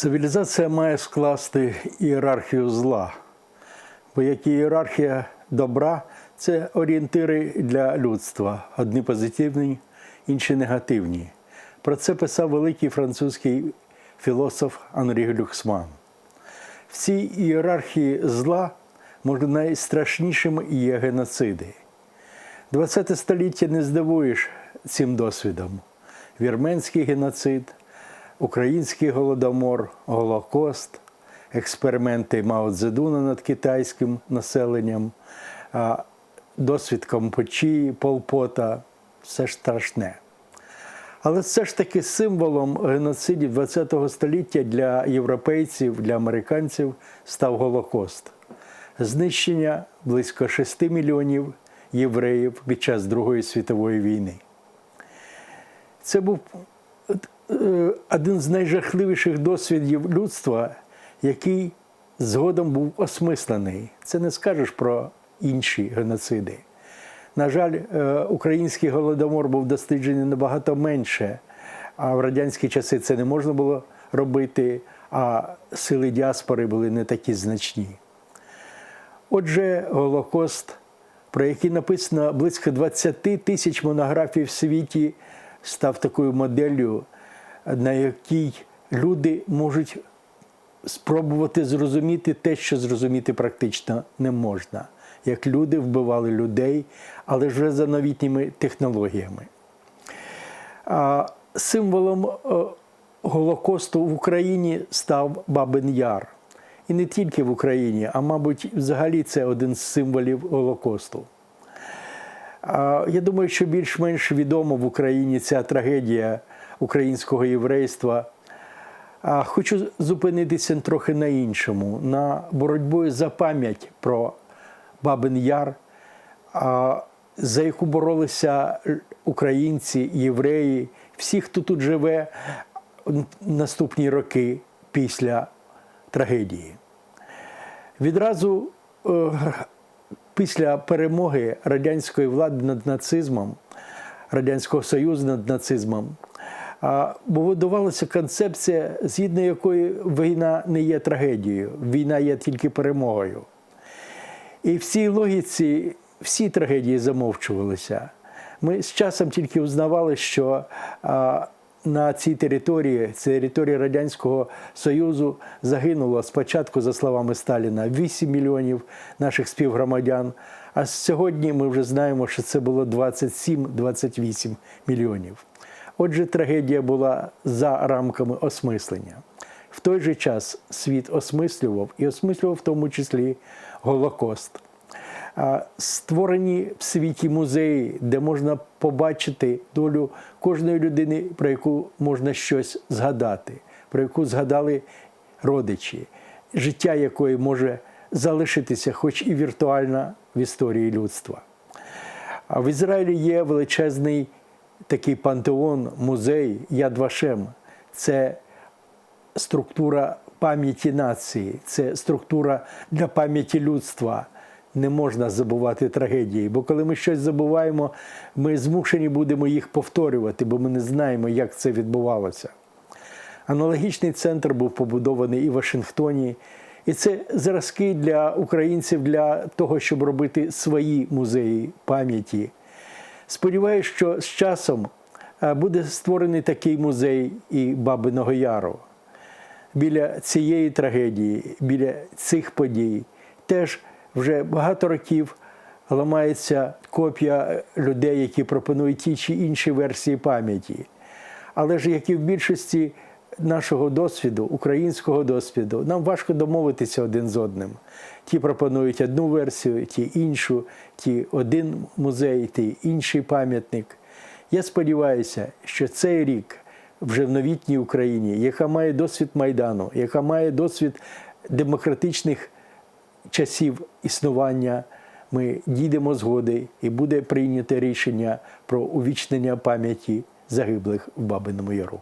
Цивілізація має скласти ієрархію зла, бо як ієрархія добра це орієнтири для людства. Одні позитивні, інші негативні. Про це писав великий французький філософ Анрі Люксман. В цій ієрархії зла, може, найстрашнішим є геноциди. 20 століття не здивуєш цим досвідом. Вірменський геноцид, український голодомор, Голокост, експерименти Мао Цзедуна над китайським населенням, досвід Кампочії, Полпота все страшне. Але все ж таки символом геноцидів ХХ століття для європейців, для американців став Голокост. Знищення близько 6 мільйонів євреїв під час Другої світової війни. Це був один з найжахливіших досвідів людства, який згодом був осмислений. Це не скажеш про інші геноциди. На жаль, е, український голодомор був досліджений набагато менше, а в радянські часи це не можна було робити, а сили діаспори були не такі значні. Отже, Голокост, про який написано близько 20 тисяч монографій в світі, став такою моделлю, на якій люди можуть спробувати зрозуміти те, що зрозуміти практично не можна, як люди вбивали людей, але вже за новітніми технологіями. Символом е, Голокосту в Україні став Бабин Яр. І не тільки в Україні, а мабуть, взагалі це один з символів Голокосту. Я думаю, що більш-менш відома в Україні ця трагедія українського єврейства. А Хочу зупинитися трохи на іншому, на боротьбою за пам'ять про Бабин Яр, за яку боролися українці, євреї, всі, хто тут живе наступні роки після трагедії. Відразу е, після перемоги радянської влади над нацизмом, Радянського Союзу над нацизмом, будувалася концепція, згідно якої війна не є трагедією, війна є тільки перемогою. І в цій логіці всі трагедії замовчувалися. Ми з часом тільки узнавали, що на цій території, території Радянського Союзу, загинуло спочатку, за словами Сталіна, 8 мільйонів наших співгромадян. А сьогодні ми вже знаємо, що це було 27-28 мільйонів. Отже, трагедія була за рамками осмислення. В той же час світ осмислював і осмислював в тому числі Голокост. Створені в світі музеї, де можна побачити долю кожної людини, про яку можна щось згадати, про яку згадали родичі, життя якої може залишитися, хоч і віртуально в історії людства. В Ізраїлі є величезний такий пантеон, музей Яд Вашем. Це структура пам'яті нації, це структура для пам'яті людства. Не можна забувати трагедії, бо коли ми щось забуваємо, ми змушені будемо їх повторювати, бо ми не знаємо, як це відбувалося. Аналогічний центр був побудований і в Вашингтоні, і це зразки для українців для того, щоб робити свої музеї пам'яті. Сподіваюсь, що з часом буде створений такий музей і Бабиного Яру. Біля цієї трагедії, біля цих подій теж вже багато років ламається копія людей, які пропонують ті чи інші версії пам'яті. Але ж, як і в більшості нашого досвіду, українського досвіду, нам важко домовитися один з одним. Ті пропонують одну версію, ті іншу, ті один музей, ті інший пам'ятник. Я сподіваюся, що цей рік вже в новітній Україні, яка має досвід Майдану, яка має досвід демократичних часів існування, ми дійдемо згоди і буде прийнято рішення про увічнення пам'яті загиблих в Бабиному Яру.